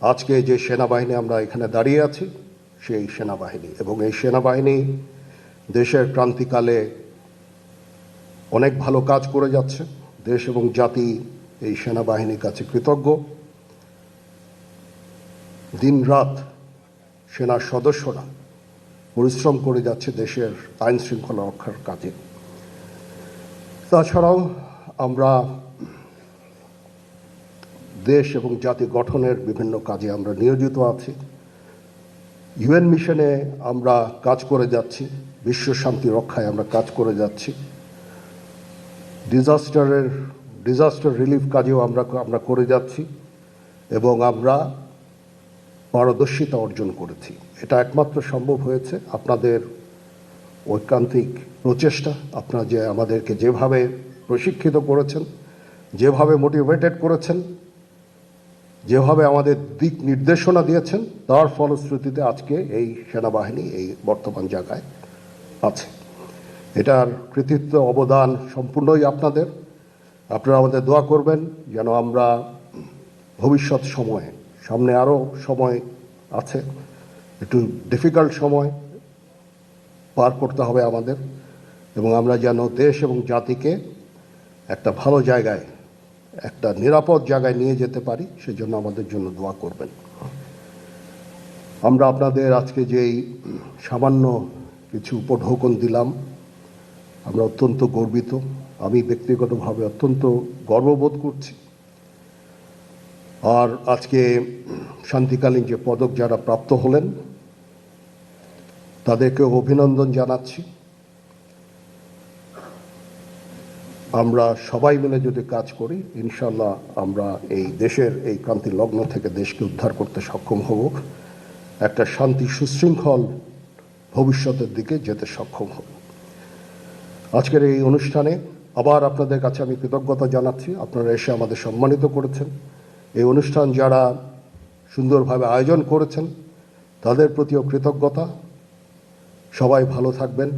আজকে যে সেনাবাহিনী আমরা এখানে দাঁড়িয়ে আছি, সেই সেনাবাহিনী। এবং এই সেনাবাহিনী দেশের ক্রান্তিকালে অনেক ভালো কাজ করে যাচ্ছে। দেশ এবং জাতি এই সেনাবাহিনীর কাছে কৃতজ্ঞ। দিনরাত সেনার সদস্যরা পরিশ্রম করে যাচ্ছে দেশের আইন শৃঙ্খলা রক্ষার কাজে। তাছাড়াও আমরা দেশ এবং জাতি গঠনের বিভিন্ন কাজে আমরা নিয়োজিত আছি। ইউএন মিশনে আমরা কাজ করে যাচ্ছি, বিশ্ব শান্তি রক্ষায় আমরা কাজ করে যাচ্ছি। ডিজাস্টারের, ডিজাস্টার রিলিফ কাজেও আমরা আমরা করে যাচ্ছি এবং আমরা পারদর্শিতা অর্জন করেছি। এটা একমাত্র সম্ভব হয়েছে। আপনাদের ঐকান্তিক প্রচেষ্টা, আপনারা যে আমাদেরকে যেভাবে প্রশিক্ষিত করেছেন, যেভাবে মোটিভেটেড করেছেন যেভাবে আমাদের দিক নির্দেশনা দিয়েছেন, তার ফলশ্রুতিতে আজকে এই সেনাবাহিনী এই বর্তমান জায়গায় আছে। এটার কৃতিত্ব, অবদান সম্পূর্ণই আপনাদের। আপনারা আমাদের দোয়া করবেন যেন আমরা ভবিষ্যৎ সময়ে, সামনে আরও সময় আছে, একটু ডিফিকাল্ট সময় পার করতে হবে আমাদের এবং আমরা যেন দেশ এবং জাতিকে একটা ভালো জায়গায় একটা নিরাপদ জায়গায় নিয়ে যেতে পারি, সেজন্য আমাদের জন্য দোয়া করবেন। আমরা আপনাদের আজকে যেই সামান্য কিছু উপঢৌকন দিলাম, আমরা অত্যন্ত গর্বিত। আমি ব্যক্তিগতভাবে অত্যন্ত গর্ববোধ করছি। আর আজকে শান্তিকালীন যে পদক যারা প্রাপ্ত হলেন তাদেরকে অভিনন্দন জানাচ্ছি। আমরা সবাই মিলে যদি কাজ করি ইনশাল্লাহ আমরা এই দেশের, এই ক্রান্তি লগ্ন থেকে দেশকে উদ্ধার করতে সক্ষম হব। একটা শান্তি সুশৃঙ্খল ভবিষ্যতের দিকে যেতে সক্ষম হব। আজকের এই অনুষ্ঠানে আবার আপনাদের কাছে আমি কৃতজ্ঞতা জানাচ্ছি। আপনারা এসে আমাদের সম্মানিত করেছেন। এই অনুষ্ঠান যারা সুন্দরভাবে আয়োজন করেছেন, তাদের প্রতিও কৃতজ্ঞতা। সবাই ভালো থাকবেন।